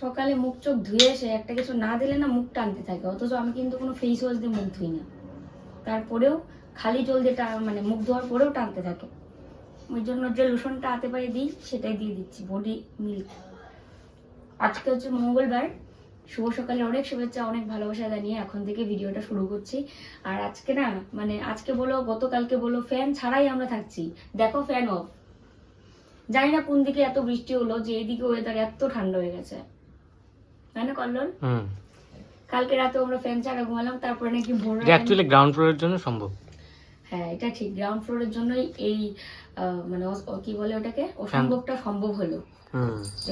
সকালে মুখ চোখ ধুয়ে এসে একটা কিছু না দিলে না মুখ টানতে থাকে। অথচ আমি কিন্তু কোনো ফেস ওয়াশ দিয়ে মুখ ধুই না। তারপরেও খালি জল দিয়ে মানে মুখ ধোয়ার পরেও টানতে থাকে। ওই জন্য যে লোশনটা হাতে পায়ে দিই, সেটাই দিয়ে দিচ্ছি বডি মিল্ক আজকে হচ্ছে মঙ্গলবার। শুভ সকালে অনেক শুভেচ্ছা, অনেক ভালোবাসা জানিয়ে এখন থেকে ভিডিওটা শুরু করছি। আর আজকে না মানে আজকে বলো, গতকালকে বলো ফ্যান ছাড়াই আমরা থাকছি। দেখো ফ্যান অফ জানি না কোন দিকে এত বৃষ্টি হলো, যে এইদিকে ওয়েদার এত ঠান্ডা হয়ে গেছে। তাই না কল্লোল? কালকে রাতে আমরা ফ্যান ছাড়া ঘুমালাম তারপরে নাকি ভোর এটা অ্যাকচুয়ালি গ্রাউন্ড ফ্লোরের জন্য সম্ভব। হ্যাঁ এটা ঠিক। গ্রাউন্ড ফ্লোরের জন্যই এই মানে কি বলে ওটাকে? অসম্ভবটা সম্ভব হলো।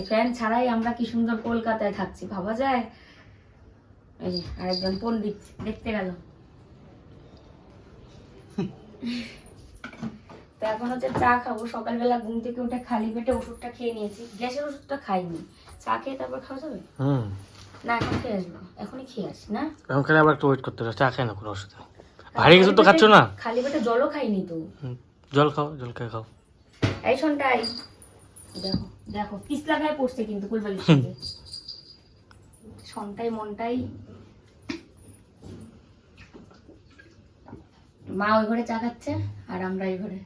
ফ্যান ছাড়াই আমরা কি সুন্দর কলকাতায় থাকছি ভাবা যায়? এই আরেকজন পণ্ডিত দেখতে গেল। তো এখন হচ্ছে চা খাব। সকালবেলা ঘুম থেকে উঠে খালি পেটে ওষুধটা খেয়ে নিয়েছি। গ্যাসের ওষুধটা খাইনি। চা খেয়ে তারপর খাওয়া যাবে? হুম। না এখন খেয়ে আসব। এখনই খেয়ে আসি না? এখন খালি আবার একটু ওয়েট করতে হবে চা খাই না কোনো অসুবিধা ভারী কিছু তো খাচ্ছ না? খালি পেটে জলও খাইনি তো। জল খাও জল খেয়ে খাও। এই শোনটাই। দেখো দেখো পিছলা গায়ে পড়ছে কিন্তু কুলবালি থেকে সন্টাই মনটাই। মা ওই ঘরে চা খাচ্ছে আর আমরা এই ঘরে।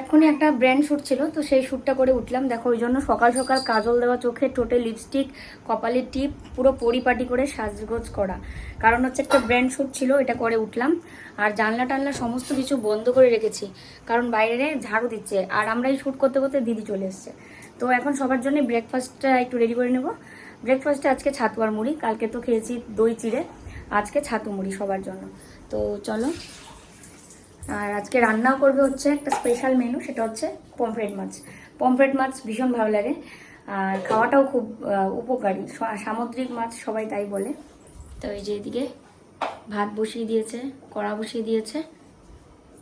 এখনই একটা ব্র্যান্ড শ্যুট ছিল, তো সেই শ্যুটটা করে উঠলাম। দেখো, ওই জন্য সকাল সকাল কাজল দেওয়া চোখে টোটে লিপস্টিক কপালের টিপ পুরো পরিপাটি করে সাজগোজ করা। কারণ হচ্ছে একটা ব্র্যান্ড শ্যুট ছিল, এটা করে উঠলাম। আর জানলা টানলা সমস্ত কিছু বন্ধ করে রেখেছি। কারণ বাইরে ঝাড়ু দিচ্ছে। আর আমরা এই শ্যুট করতে করতে দিদি চলে এসছে। তো এখন সবার জন্য ব্রেকফাস্টটা একটু রেডি করে নেব। ব্রেকফাস্টে আজকে ছাতু আর মুড়ি, কালকে তো খেয়েছি দই চিড়ে। আজকে ছাতু মুড়ি সবার জন্য। তো চলো আর আজকে রান্নাও করবে হচ্ছে একটা স্পেশাল মেনু সেটা হচ্ছে পমফ্রেট মাছ। পমফ্রেট মাছ ভীষণ ভালো লাগে। আর খাওয়াটাও খুব উপকারী। সামুদ্রিক মাছ সবাই তাই বলে। তো এই যে এদিকে ভাত বসিয়ে দিয়েছে, কড়া বসিয়ে দিয়েছে।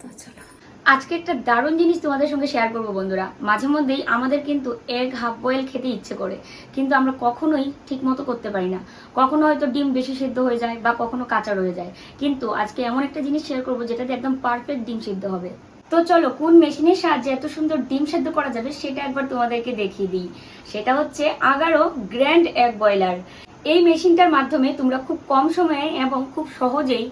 তো চলো। আজকে একটা দারুণ জিনিস তোমাদের সঙ্গে শেয়ার করব বন্ধুরা। মাঝে মধ্যেই আমাদের কিন্তু এগ হাফ বয়েল খেতে ইচ্ছে করে, কিন্তু আমরা কখনোই ঠিক মতো করতে পারি না। কখনো হয়তো ডিম বেশি সিদ্ধ হয়ে যায় বা কখনো কাঁচা রয়ে যায়। কিন্তু আজকে এমন একটা জিনিস শেয়ার করব যেটাতে একদম পারফেক্ট ডিম সিদ্ধ হবে। তো চলো, কোন মেশিনের সাহায্যে এত সুন্দর ডিম সেদ্ধ করা যাবে সেটা একবার তোমাদেরকে দেখিয়ে দিই। সেটা হচ্ছে আগারো গ্র্যান্ড এগ বয়লার এই মেশিনটার মাধ্যমে তোমরা খুব কম সময়ে এবং খুব সহজেই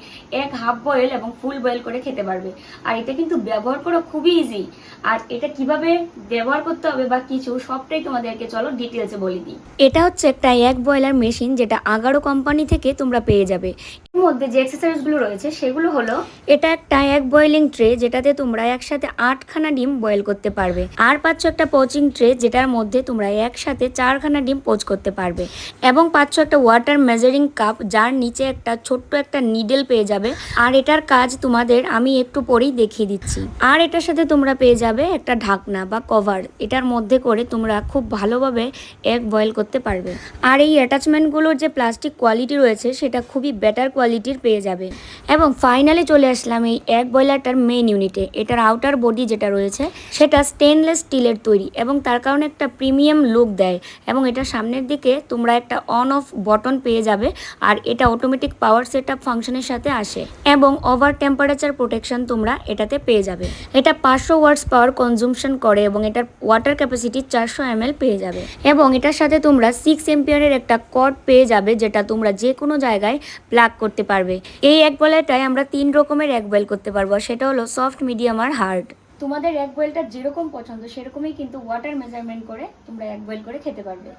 এক হাফ বয়েল এবং ফুল বয়েল করে খেতে পারবে। আর এটা কিন্তু ব্যবহার করা খুবই ইজি আর এটা কীভাবে ব্যবহার করতে হবে বা কিছু সবটাই তোমাদেরকে চলো ডিটেলসে বলে দিই। এটা হচ্ছে একটা এক বয়লার মেশিন যেটা আগারো কোম্পানি থেকে তোমরা পেয়ে যাবে। মধ্যে যে অ্যাক্সেসরিজগুলো রয়েছে, সেগুলো হলো এটা একটা এক বয়েলিং ট্রে যেটাতে তোমরা একসাথে আটখানা ডিম বয়েল করতে পারবে। আর পাচ্ছ একটা পোচিং ট্রে যেটার মধ্যে তোমরা একসাথে চারখানা ডিম পোচ করতে পারবে। এবং পাচ্ছ একটা ওয়াটার মেজারিং কাপ যার নিচে একটা ছোট্ট একটা নিডেল পেয়ে যাবে। আর এটার কাজ তোমাদের আমি একটু পরেই দেখিয়ে দিচ্ছি। আর এটার সাথে তোমরা পেয়ে যাবে একটা ঢাকনা বা কভার এটার মধ্যে করে তোমরা খুব ভালোভাবে এগ বয়েল করতে পারবে। আর এই অ্যাটাচমেন্টগুলোর যে প্লাস্টিক কোয়ালিটি রয়েছে, সেটা খুবই বেটার কোয়ালিটির পেয়ে যাবে। এবং ফাইনালি চলে আসলাম এই এক বয়লারটার মেন ইউনিটে এটার আউটার বডি যেটা রয়েছে, সেটা স্টেনলেস স্টিলের তৈরি এবং তার কারণে একটা প্রিমিয়াম লুক দেয়। এবং এটা সামনের দিকে তোমরা একটা অন অফ বটন পেয়ে যাবে আর এটা অটোমেটিক পাওয়ার সেট আপ ফাংশনের সাথে আসে। এবং ওভার টেম্পারেচার প্রোটেকশন তোমরা এটাতে পেয়ে যাবে। এটা পাঁচশো ওয়াটস পাওয়ার কনজুমশন করে এবং এটার ওয়াটার ক্যাপাসিটি চারশো এম পেয়ে যাবে। এবং এটার সাথে তোমরা সিক্স এম্পিয়ারের একটা কর্ড পেয়ে যাবে, যেটা তোমরা যে কোনো জায়গায় প্লাগ করতে পারবে। এই এক বয়েলটায় আমরা তিন রকমের এক বয়েল করতে পারব সেটা হলো সফট মিডিয়াম আর হার্ড তোমাদের এক বয়েলটা যেরকম পছন্দ, সেরকমই কিন্তু ওয়াটার মেজারমেন্ট করে তোমরা এক বয়েল করে খেতে পারবে।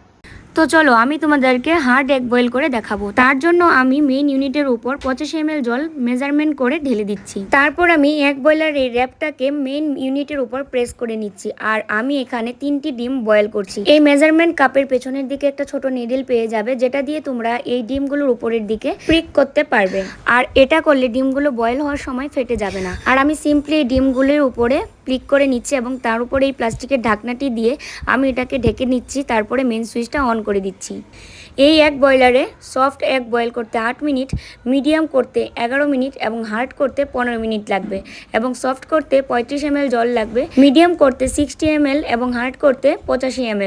তো চলো, আমি তোমাদেরকে হার্ড এগ বয়েল করে দেখাবো। তার জন্য আমি মেইন ইউনিটের উপর পঁচাশি এম জল মেজারমেন্ট করে ঢেলে দিচ্ছি। তারপর আমি এক বয়লার এই র্যাপটাকে মেইন ইউনিটের উপর প্রেস করে নিচ্ছি। আর আমি এখানে তিনটি ডিম বয়েল করছি। এই মেজারমেন্ট কাপের পেছনের দিকে একটা ছোট নিডল পেয়ে যাবে, যেটা দিয়ে তোমরা এই ডিমগুলোর উপরের দিকে প্রিক করতে পারবে। আর এটা করলে ডিমগুলো বয়েল হওয়ার সময় ফেটে যাবে না। আর আমি সিম্পলি ডিমগুলোর উপরে ক্লিক করে নিচ্ছি এবং তার উপরে এই প্লাস্টিকের ঢাকনাটি দিয়ে আমি এটাকে ঢেকে নিচ্ছি, তারপরে মেন সুইচটা অন করে দিচ্ছি। এই এক বয়লারে সফট এক বয়েল করতে আট মিনিট, মিডিয়াম করতে এগারো মিনিট এবং হার্ড করতে পনেরো মিনিট লাগবে এবং সফট করতে পঁয়ত্রিশ এম জল লাগবে, মিডিয়াম করতে সিক্সটি এম এবং হার্ড করতে পঁচাশি এম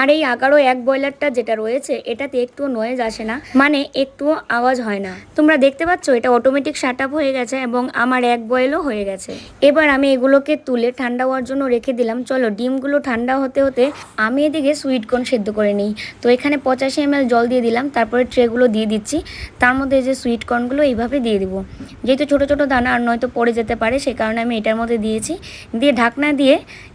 আর এই এগারো এক বয়লারটা যেটা রয়েছে, এটাতে একটুও নয়েজ আসে না মানে একটুও আওয়াজ হয় না। তোমরা দেখতে পাচ্ছ এটা অটোমেটিক শাট আপ হয়ে গেছে এবং আমার এক বয়েলও হয়ে গেছে। এবার আমি এগুলোকে তুলে ঠান্ডা হওয়ার জন্য রেখে দিলাম। চলো, ডিমগুলো ঠান্ডা হতে হতে আমি এদিকে সুইট কর্ন সেদ্ধ করে নিই। তো এখানে পঁচাশি এম জল দিয়ে দিলাম, তারপরে ট্রেগুলো দিয়ে দিচ্ছি। তার মধ্যে যে সুইট কর্নগুলো এইভাবে দিয়ে দিব। যেহেতু ছোটো ছোটো দানা, আর নয়তো পড়ে যেতে পারে, সে কারণে আমি এটার মধ্যে দিয়েছি। দিয়ে ঢাকনা দিয়ে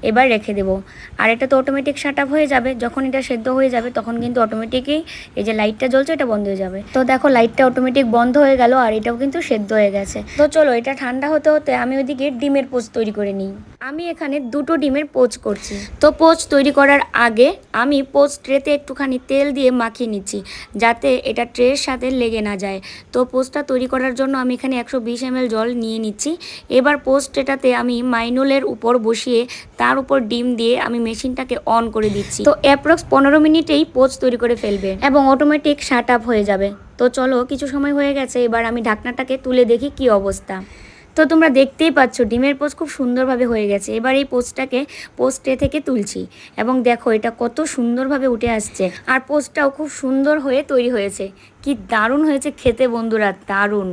এবার রেখে দেবো। আর এটা তো অটোমেটিক শাট হয়ে যাবে। যখন এটা সেদ্ধ হয়ে যাবে, তখন কিন্তু অটোমেটিকই এই যে লাইটটা জ্বলছে, এটা বন্ধ হয়ে যাবে। তো দেখো লাইটটা অটোমেটিক বন্ধ হয়ে গেল, আর এটাও কিন্তু সেদ্ধ হয়ে গেছে। তো চলো, এটা ঠান্ডা হতে হতে আমি ওইদিকে ডিমের পোচ তৈরি করে নিই। আমি এখানে দুটো ডিমের পোচ করছি। তো পোচ তৈরি করার আগে আমি পোচ ট্রেতে একটুখানি তেল দিয়ে মাখিয়ে নিচ্ছি, যাতে এটা ট্রের সাথে লেগে না যায়। তো পোস্টটা তৈরি করার জন্য আমি এখানে একশো বিশ এম জল নিয়ে নিচ্ছি। এবার পোস্ট এটাতে আমি মাইনুলের উপর বসিয়ে তার উপর ডিম দিয়ে আমি মেশিনটাকে অন করে দিচ্ছি। তো অ্যাপ্রক্স পনেরো মিনিটেই পোস্ট তৈরি করে ফেলবে এবং অটোমেটিক শার্ট আপ হয়ে যাবে। তো চলো, কিছু সময় হয়ে গেছে, এবার আমি ঢাকনাটাকে তুলে দেখি কি অবস্থা। তো তোমরা দেখতেই পাচ্ছ, ডিমের পোস্ট খুব সুন্দরভাবে হয়ে গেছে। এবার এই পোস্টটাকে পোস্টে থেকে তুলছি এবং দেখো এটা কত সুন্দরভাবে উঠে আসছে। আর পোস্টটাও খুব সুন্দর হয়ে তৈরি হয়েছে। কি দারুণ হয়েছে খেতে বন্ধুরা, দারুণ।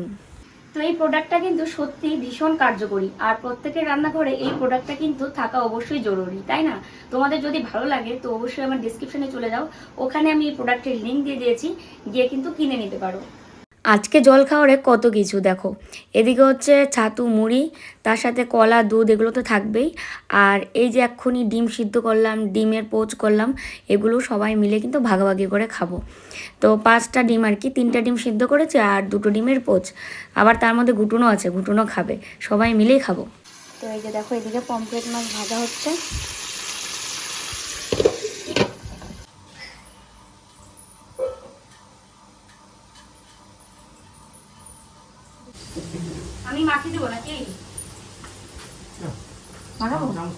তো এই প্রোডাক্টটা কিন্তু সত্যি ভীষণ কার্যকরী। আর প্রত্যেকের রান্নাঘরে এই প্রোডাক্টটা কিন্তু থাকা অবশ্যই জরুরি, তাই না? তোমাদের যদি ভালো লাগে তো অবশ্যই আমার ডিসক্রিপশনে চলে যাও। ওখানে আমি এই প্রোডাক্টের লিঙ্ক দিয়ে দিয়েছি, গিয়ে কিন্তু কিনে নিতে পারো। আজকে জল খাওয়ারে কত কিছু দেখো। এদিকে হচ্ছে ছাতু মুড়ি, তার সাথে কলা, দুধ, এগুলো তো থাকবেই। আর এই যে এক্ষুনি ডিম সিদ্ধ করলাম, ডিমের পোচ করলাম, এগুলো সবাই মিলে কিন্তু ভাগাভাগি করে খাব। তো পাঁচটা ডিম আর কি, তিনটা ডিম সিদ্ধ করেছে আর দুটো ডিমের পোচ। আবার তার মধ্যে ঘুটুনো আছে, ঘুটুনো খাবে, সবাই মিলেই খাব। তো এই যে দেখো, এদিকে পমফ্রেট মাছ ভাজা হচ্ছে আমি মাখিয়ে দেবো নাকি মাখাবো চামচ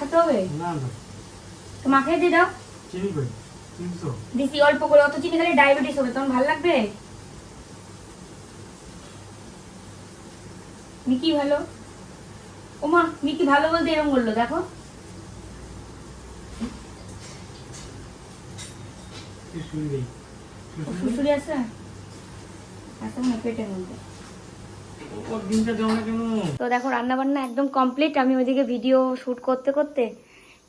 মাখাতে হবে? তো মাখিয়ে দিয়ে দাও। দিছি অল্প করে অত চিনি খেলে ডায়াবেটিস হবে তখন ভালো লাগবে? মিকি ভালো? ওমা মিকি ভালো বলতে এরকম বলল দেখো। শুশুরি আছে? আছে মনে পেটের মধ্যে। তো দেখো রান্না বান্না একদম কমপ্লিট আমি ওইদিকে ভিডিও শুট করতে করতে,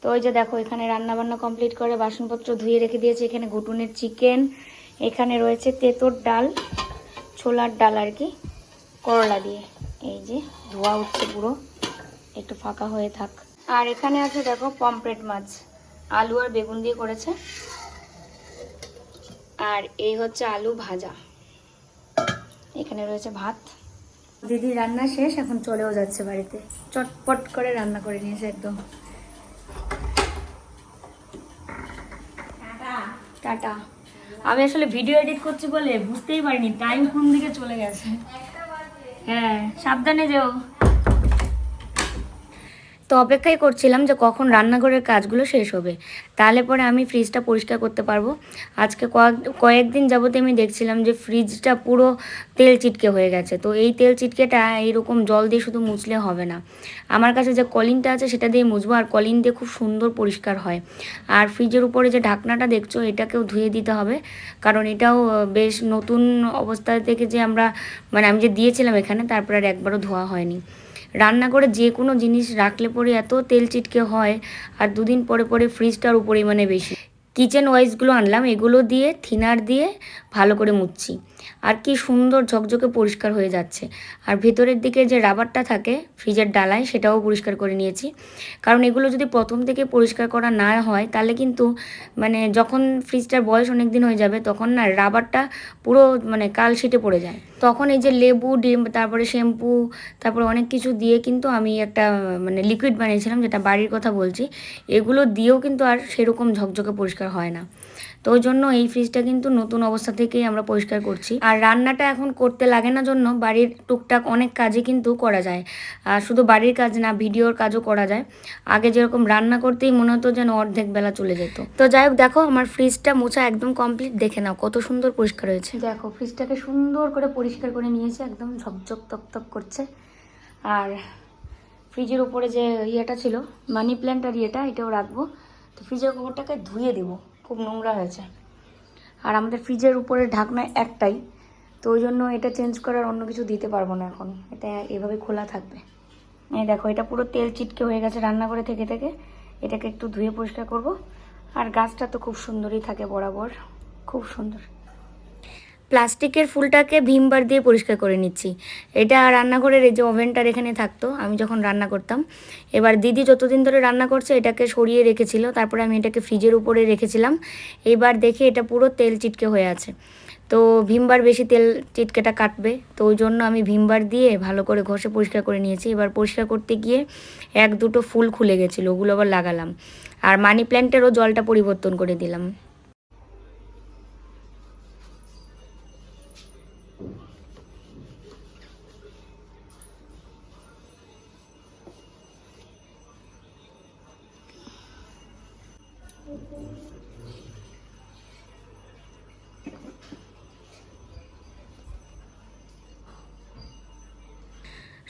তো ওই যে দেখো, এখানে রান্না বান্না কমপ্লিট করে বাসনপত্র ধুয়ে রেখে দিয়েছি। এখানে ঘুটুনের চিকেন এখানে রয়েছে তেঁতোর ডাল, ছোলার ডাল আর কি, করলা দিয়ে। এই যে, ধোয়া উঠছে পুরো, একটু ফাঁকা হয়ে থাক। আর এখানে আছে দেখো পমফ্রেট মাছ, আলু আর বেগুন দিয়ে করেছে। আর এই হচ্ছে আলু ভাজা। এখানে রয়েছে ভাত। দিদি রান্না শেষ এখন চলেও যাচ্ছে বাড়িতে। চটপট করে রান্না করে নিয়েছে একদম। টাটা। আমি আসলে ভিডিও এডিট করছি বলে বুঝতেই পারিনি টাইম কোন দিকে চলে গেছে। হ্যাঁ সাবধানে যেও। তো অপেক্ষাই করছিলাম যে কখন রান্নাঘরের কাজগুলো শেষ হবে। তাহলে পরে আমি ফ্রিজটা পরিষ্কার করতে পারব। আজকে কয়েক, কয়েকদিন যাবতে আমি দেখছিলাম যে ফ্রিজটা পুরো তেল চিটকে হয়ে গেছে। তো এই তেল চিটকেটা এইরকম জল দিয়ে শুধু মুছলে হবে না। আমার কাছে যে কলিনটা আছে সেটা দিয়ে মুছবো আর কলিন দিয়ে খুব সুন্দর পরিষ্কার হয়। আর ফ্রিজের উপরে যে ঢাকনাটা দেখছ, এটাকেও ধুয়ে দিতে হবে। কারণ এটাও বেশ নতুন অবস্থা থেকে যে আমরা মানে আমি যে দিয়েছিলাম এখানে, তারপর আর একবারও ধোয়া হয়নি। রান্না করে যে কোনো জিনিস রাখলে পরে এত তেল চিটকে হয়, আর দুদিন পরে পরে ফ্রিজটার উপরেই মানে বেশি। কিচেন ওয়াইজগুলো আনলাম, এগুলো দিয়ে, থিনার দিয়ে ভালো করে মুছছি আর কি সুন্দর ঝকঝকে পরিষ্কার হয়ে যাচ্ছে। আর ভেতরের দিকে যে রাবারটা থাকে, ফ্রিজের ডালায়, সেটাও পরিষ্কার করে নিয়েছি। কারণ এগুলো যদি প্রথম থেকে পরিষ্কার করা না হয়, তাহলে কিন্তু মানে যখন ফ্রিজটার বয়স অনেক দিন হয়ে যাবে, তখন না রাবারটা পুরো মানে কাল শিটে পড়ে যায়। তখন এই যে লেবু, ডিম, তারপরে শ্যাম্পু, তারপরে অনেক কিছু দিয়ে কিন্তু আমি একটা মানে লিকুইড বানিয়েছিলাম, যেটা বাড়ির কথা বলছি, এগুলো দিয়েও কিন্তু আর সেরকম ঝকঝকে পরিষ্কার হয় না। তো ওই জন্য এই ফ্রিজটা কিন্তু নতুন অবস্থা থেকেই আমরা পরিষ্কার করছি। আর রান্নাটা এখন করতে লাগে না জন্য বাড়ির টুকটাক অনেক কাজই কিন্তু করা যায়। আর শুধু বাড়ির কাজ না, ভিডিওর কাজও করা যায়। আগে যেরকম রান্না করতেই মনে হতো যেন অর্ধেক বেলা চলে যেত। তো যাই হোক, দেখো আমার ফ্রিজটা মোছা একদম কমপ্লিট দেখে নাও কত সুন্দর পরিষ্কার হয়েছে। দেখো ফ্রিজটাকে সুন্দর করে পরিষ্কার করে নিয়েছে, একদম ঝকঝক তক করছে। আর ফ্রিজের উপরে যে ইয়েটা ছিল মানি প্ল্যান্ট আর ইয়েটা, এটাও রাখব। তো ফ্রিজের কভারটাকে ধুয়ে দেবো। খুব নোংরা হয়েছে। আর আমাদের ফ্রিজের উপরে ঢাকনা একটাই, তো ওই জন্য এটা চেঞ্জ করার অন্য কিছু দিতে পারব না এখন। এটা এভাবে খোলা থাকবে। এই দেখো, এটা পুরো তেল চিটকে হয়ে গেছে রান্না করে থেকে থেকে। এটাকে একটু ধুয়ে পরিষ্কার করব। আর গাছটা তো খুব সুন্দরই থাকে বরাবর। খুব সুন্দর। প্লাস্টিকের ফুলটাকে ভীমবার দিয়ে পরিষ্কার করে নিচ্ছি। এটা রান্নাঘরের এই যে ওভেনটার এখানে থাকতো, আমি যখন রান্না করতাম। এবার দিদি যতদিন ধরে রান্না করছে, এটাকে সরিয়ে রেখেছিল। তারপরে আমি এটাকে ফ্রিজের উপরে রেখেছিলাম। এবার দেখি এটা পুরো তেল চিটকে হয়ে আছে। তো ভীমবার বেশি তেল চিটকেটা কাটবে। তো ওই জন্য আমি ভীমবার দিয়ে ভালো করে ঘষে পরিষ্কার করে নিয়েছি। এবার পরিষ্কার করতে গিয়ে এক দুটো ফুল খুলে গেছিল, ওগুলো আবার লাগালাম। আর মানি প্ল্যান্টেরও জলটা পরিবর্তন করে দিলাম।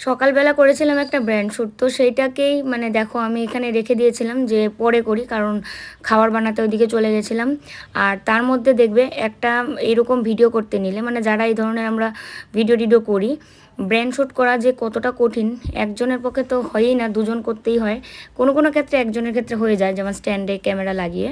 সকালবেলা করেছিলাম একটা ব্র্যান্ড শ্যুট। তো সেইটাকেই মানে দেখো, আমি এখানে রেখে দিয়েছিলাম যে পরে করি, কারণ খাবার বানাতে ওইদিকে চলে গেছিলাম। আর তার মধ্যে দেখবে একটা এরকম ভিডিও করতে নিলে মানে যারা এই ধরনের আমরা ভিডিও টিডিও করি, ব্র্যান্ড শ্যুট করা যে কতটা কঠিন, একজনের পক্ষে তো হয়ই না, দুজন করতেই হয়। কোনো কোনো ক্ষেত্রে একজনের ক্ষেত্রে হয়ে যায়, যেমন স্ট্যান্ডে ক্যামেরা লাগিয়ে।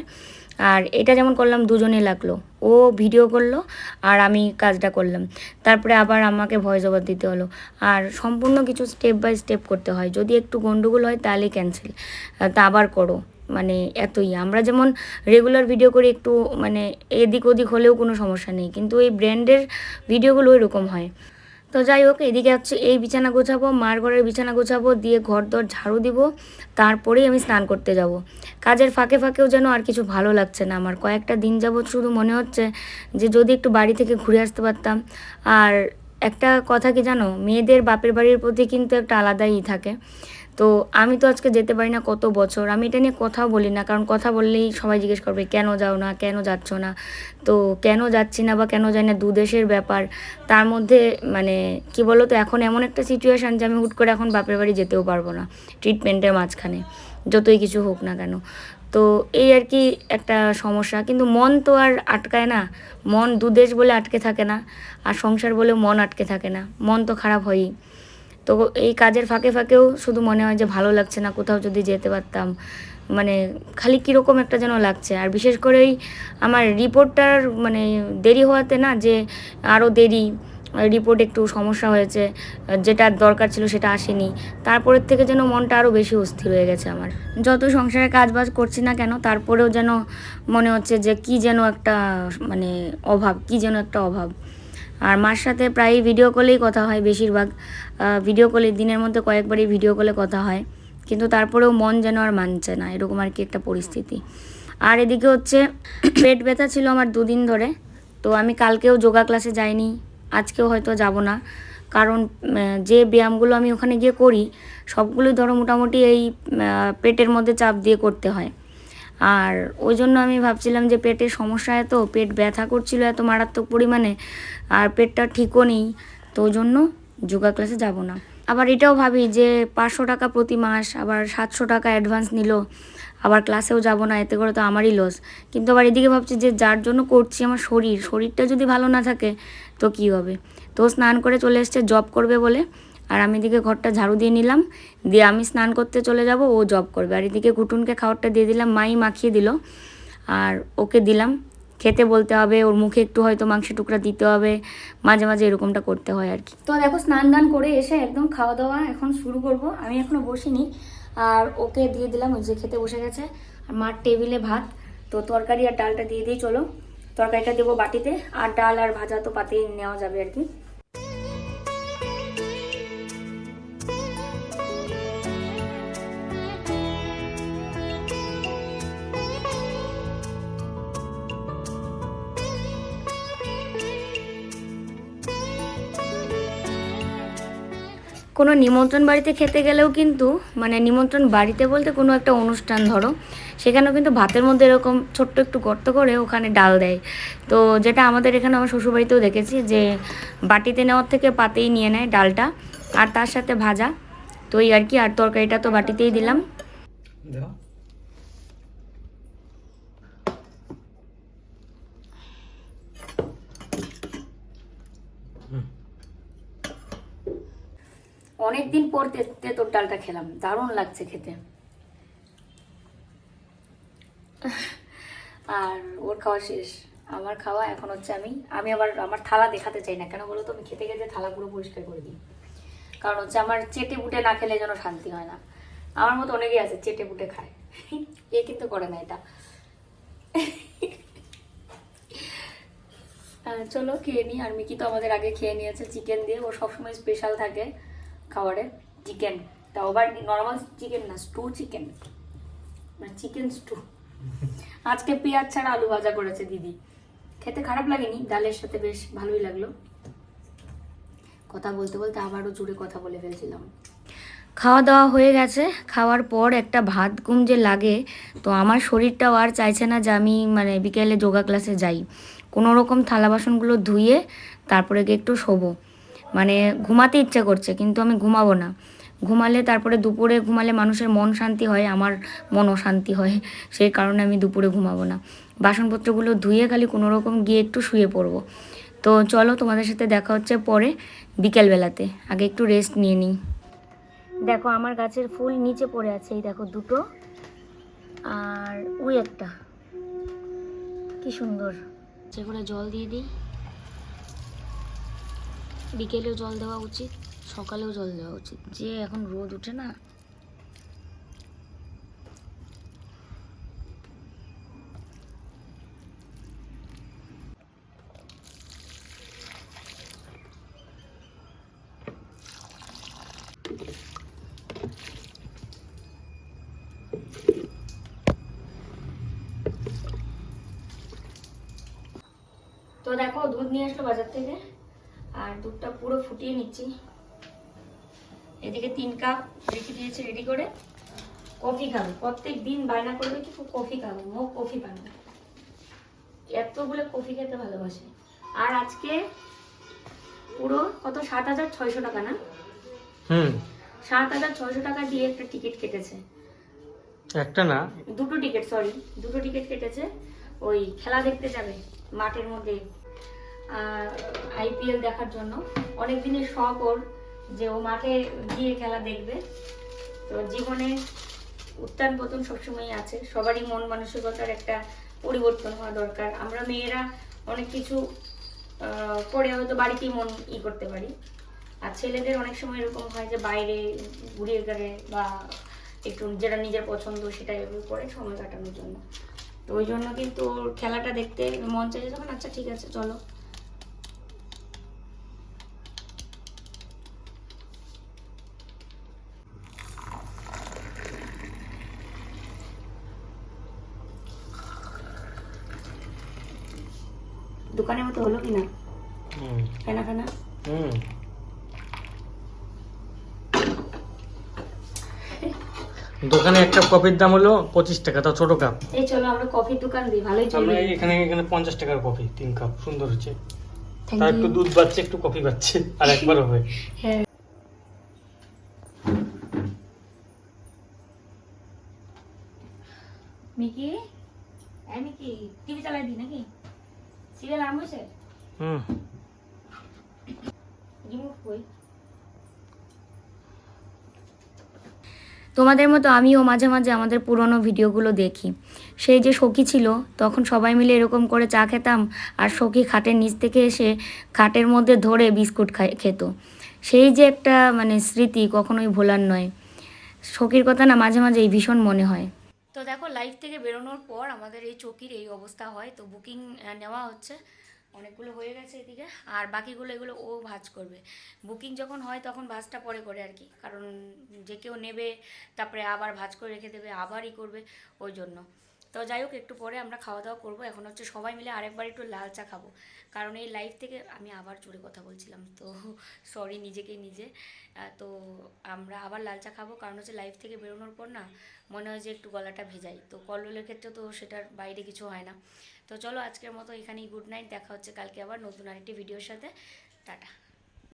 আর এটা যেমন করলাম দুজনে লাগল। ও ভিডিও করল আর আমি কাজটা করলাম। তারপরে আবার আমাকে ভয়েস ওভার দিতে হলো। আর সম্পূর্ণ কিছু স্টেপ বাই স্টেপ করতে হয়। যদি একটু গন্ডগোল হয় তাহলে ক্যান্সেল তা আবার করো। মানে এতই। আমরা যেমন রেগুলার ভিডিও করি একটু মানে এদিক ওদিক হলেও কোনো সমস্যা নেই। কিন্তু এই ব্র্যান্ডের ভিডিওগুলো ওই রকম হয়। তো যাই হোক, এদিকে হচ্ছে এই বিছানা গোছাবো, মার ঘরের বিছানা গোছাবো, দিয়ে ঘর দর ঝাড়ু দিব, তারপরেই আমি স্নান করতে যাব। কাজের ফাঁকে ফাঁকেও যেন আর কিছু ভালো লাগছে না আমার। কয়েকটা দিন যাবৎ শুধু মনে হচ্ছে যে যদি একটু বাড়ি থেকে ঘুরে আসতে পারতাম। আর একটা কথা কি জানো, মেয়েদের বাপের বাড়ির প্রতি কিন্তু একটা আলাদাই থাকে। তো আমি তো আজকে যেতে পারি না কত বছর। আমি এটা নিয়ে কথাও বলি না, কারণ কথা বললেই সবাই জিজ্ঞেস করবে, কেন যাও না? কেন যাচ্ছ না? তো কেন যাচ্ছি না বা কেন যাই না দু দেশের ব্যাপার। তার মধ্যে মানে কি বলো তো এখন এমন একটা সিচুয়েশান যে আমি হুট করে এখন বাপের বাড়ি যেতেও পারব না ট্রিটমেন্টের মাঝখানে, যতই কিছু হোক না কেন। তো এই আর কি একটা সমস্যা। কিন্তু মন তো আর আটকায় না। মন দুদেশ বলে আটকে থাকে না, আর সংসার বলে মন আটকে থাকে না। মন তো খারাপ হয়ই। তো এই কাজের ফাঁকে ফাঁকেও শুধু মনে হয় যে ভালো লাগছে না, কোথাও যদি যেতে পারতাম। মানে খালি কীরকম একটা যেন লাগছে। আর বিশেষ করে ওই আমার রিপোর্টটার মানে দেরি হওয়াতে না যে আরও দেরি, রিপোর্ট একটু সমস্যা হয়েছে, যেটা দরকার ছিল সেটা আসেনি। তারপরের থেকে যেন মনটা আরও বেশি অস্থির হয়ে গেছে আমার। যত সংসারে কাজ বাজ করছি না কেন, তারপরেও যেন মনে হচ্ছে যে কি যেন একটা মানে অভাব, কি যেন একটা অভাব। আর মার সাথে প্রায় ভিডিও কলেই কথা হয় বেশিরভাগ। ভিডিও কলে দিনের মধ্যে কয়েকবারই ভিডিও কলে কথা হয়। কিন্তু তারপরেও মন যেন আর মানছে না, এরকম আর কি একটা পরিস্থিতি। আর এদিকে হচ্ছে, পেট ব্যথা ছিল আমার দুদিন ধরে। তো আমি কালকেও যোগা ক্লাসে যাইনি, আজকেও হয়তো যাব না। কারণ যে ব্যায়ামগুলো আমি ওখানে গিয়ে করি, সবগুলোই ধরো মোটামুটি এই পেটের মধ্যে চাপ দিয়ে করতে হয়। আর ওই জন্য আমি ভাবছিলাম যে পেটের সমস্যা এত, পেট ব্যথা করছিল এত মারাত্মক পরিমাণে, আর পেটটা ঠিকও নেই, তো ওই জন্য যোগা ক্লাসে যাব না। আবার এটাও ভাবি যে পাঁচশো টাকা প্রতি মাস, আবার সাতশো টাকা অ্যাডভান্স নিল, আবার ক্লাসেও যাব না, এতে করে তো আমারই লস কিন্তু আবার এদিকে ভাবছি যে যার জন্য করছি আমার শরীর, শরীরটা যদি ভালো না থাকে, তো কি হবে? তো স্নান করে চলে এসছে জব করবে বলে আর আমি এদিকে ঘরটা ঝাড়ু দিয়ে নিলাম, দিয়ে আমি স্নান করতে চলে যাব, ও জব করবে। আর এদিকে ঘুটুনকে খাবারটা দিয়ে দিলাম, মাই মাখিয়ে দিল। আর ওকে দিলাম, খেতে বলতে হবে, ওর মুখে একটু হয়তো মাংসের টুকরা দিতে হবে, মাঝে মাঝে এরকমটা করতে হয় আর কি। তো দেখো, স্নান দান করে এসে একদম খাওয়া দাওয়া এখন শুরু করব, আমি এখনও বসিনি। আর ওকে দিয়ে দিলাম, ওই যে খেতে বসে গেছে। আর মার টেবিলে ভাত, তো তরকারি আর ডালটা দিয়ে দিই, চলো। তরকারিটা দেবো বাটিতে, আর ডাল আর ভাজা তো পাতেই নেওয়া যাবে আর কি। কোনো নিমন্ত্রণ বাড়িতে খেতে গেলেও কিন্তু মানে নিমন্ত্রণ বাড়িতে বলতে কোনো একটা অনুষ্ঠান ধরো, সেখানেও কিন্তু ভাতের মধ্যে এরকম ছোট্ট একটু গর্ত করে ওখানে ডাল দেয়। তো যেটা আমাদের এখানে আমার শ্বশুরবাড়িতেও দেখেছি যে বাটিতে নেওয়ার থেকে পাতেই নিয়ে নেয় ডালটা, আর তার সাথে ভাজা। তো এই আর কি, আর তরকারিটা তো বাটিতেই দিলাম। দাও অনেকদিন পর তেঁতুর ডালটা খেলাম। দারুণ লাগছে খেতে। আর ওর খাওয়া শেষ। আমার খাওয়া এখন হচ্ছে আমি আমি আবার আমার থালা দেখাতে চাই না। কেন বলো তো? আমি খেতে খেতে থালা পুরো পরিষ্কার করে দিই। কারণ হচ্ছে আমার চেটে বুটে না খেলে যেন শান্তি হয় না। আমার মতো অনেকেই আছে চেটে বুটে খায়। এ কিন্তু করে না এটা। চলো খেয়ে নিই আর মিকি তো আমাদের আগে খেয়ে নিয়েছে চিকেন দিয়ে। ও সবসময় স্পেশাল থাকে। খাবারে চিকেন তাও আবার নর্মাল চিকেন না স্টু চিকেন মানে চিকেন স্টু আজকে পেঁয়াজ ছাড়া আলু ভাজা করেছে দিদি। খেতে খারাপ লাগেনি, ডালের সাথে বেশ ভালোই লাগল। কথা বলতে বলতে আবারও জুড়ে কথা বলে ফেলছিলাম। খাওয়া দাওয়া হয়ে গেছে, খাওয়ার পর একটা ভাত ঘুম যে লাগে, তো আমার শরীরটাও আর চাইছে না যে আমি মানে বিকেলে যোগা ক্লাসে যাই। কোনো রকম থালা বাসনগুলো ধুয়ে, তারপরে গিয়ে একটু শোবো। মানে ঘুমাতে ইচ্ছা করছে, কিন্তু আমি ঘুমাবো না। ঘুমালে তারপরে দুপুরে ঘুমালে মানুষের মন শান্তি হয়, আমার মনও শান্তি হয়, সেই কারণে আমি দুপুরে ঘুমাবো না। বাসনপত্রগুলো ধুয়ে খালি কোনো রকম গিয়ে একটু শুয়ে পড়ব। তো চলো তোমাদের সাথে দেখা হচ্ছে পরে, বিকেলবেলাতে। আগে একটু রেস্ট নিয়ে নিই। দেখো আমার গাছের ফুল নিচে পড়ে আছে, এই দেখো দুটো। আর ওই একটা। কি সুন্দর। সেগুলো জল দিয়ে দিই। বিকেলেও জল দেওয়া উচিত, সকালেও জল দেওয়া উচিত। যে এখন রোদ উঠে না। তো দেখো, দুধ নিয়ে আসলো বাজার থেকে। আর দুধটা পুরো ফুটিয়ে নিচ্ছি। এদিকে তিন কাপ রেখে দিয়েছে রেডি করে। কফি খাব। প্রত্যেক দিন বায়না করবে কি কফি খাব মো কফি পাবো। এতগুলো কফি খেতে ভালোবাসে। আর আজকে পুরো কত? সাত হাজার ছয়শো টাকা না? হুম। সাত হাজার ছয়শো টাকা দিয়ে একটা টিকিট কেটেছে। একটা না? দুটো টিকিট সরি দুটো টিকিট কেটেছে। ওই খেলা দেখতে যাবে মাঠের মধ্যে। আইপিএল দেখার জন্য। অনেক দিনের শখ ওর যে ও মাঠে গিয়ে খেলা দেখবে। তো জীবনে উত্থান পতন সবসময় আছে। সবারই মন মানসিকতার একটা পরিবর্তন হওয়া দরকার। আমরা মেয়েরা অনেক কিছু করে হয়তো বাড়িতেই মন ই করতে পারি। আর ছেলেদের অনেক সময় এরকম হয় যে বাইরে ঘুরিয়ে গেলে বা একটু যেটা নিজের পছন্দ সেটা করে সময় কাটানোর জন্য। তো ওই জন্য কিন্তু খেলাটা দেখতে মন চাইছে যখন আচ্ছা ঠিক আছে, চলো। দোকানের মতো হলো কিনা? ফেনা ফেনা দোকানে কফির দাম হলো পঁচিশ টাকা তাও ছোট কাপ এই চলো আমরা কফির দোকান দিই ভালোই চলবে এখানে এখানে পঞ্চাশ টাকার কফি তিন কাপ সুন্দর হচ্ছে। তার একটু দুধ পাচ্ছে একটু কফি পাচ্ছে আর একবার হবে হ্যাঁ। মিকি টিভি চালাই দি নাকি? সিরিয়াল আরম্ভ হয়েছে হুম রিমোট কই তোমাদের মতো আমিও মাঝে মাঝে আমাদের পুরনো ভিডিওগুলো দেখি। সেই যে সখী ছিল তখন সবাই মিলে এরকম করে চা খেতাম আর সখী খাটের নিচ থেকে এসে খাটের মধ্যে ধরে বিস্কুট খাই খেত। সেই যে একটা মানে স্মৃতি কখনোই ভোলার নয়। সখীর কথা না মাঝে মাঝে এই ভীষণ মনে হয়। তো দেখো লাইফ থেকে বেরোনোর পর আমাদের এই চকির এই অবস্থা হয়। তো বুকিং নেওয়া হচ্ছে। অনেকগুলো হয়ে গেছে এদিকে। আর বাকিগুলো এগুলো ও ভাজ করবে। বুকিং যখন হয় তখন ভাজটা পরে করে আর কি। কারণ যে কেউ নেবে, তারপরে আবার ভাজ করে রেখে দেবে, আবারই করবে, ওই জন্য। তো যাই হোক, একটু পরে আমরা খাওয়া দাওয়া করব। এখন হচ্ছে সবাই মিলে আরেকবার একটু লাল চা খাব। কারণ এই লাইফ থেকে আমি আবার জোরে কথা বলছিলাম, তো সরি নিজেকে নিজে। তো আমরা আবার লাল চা খাব, কারণ হচ্ছে লাইফ থেকে বেরোনোর পর না মনে হয় যে একটু গলাটা ভেজাই। তো কল্লোলের ক্ষেত্রে তো সেটার বাইরে কিছু হয় না। তো চলো আজকের মতো এখানেই গুড নাইট দেখা হচ্ছে কালকে আবার নতুন আরেকটি ভিডিওর সাথে। টাটা।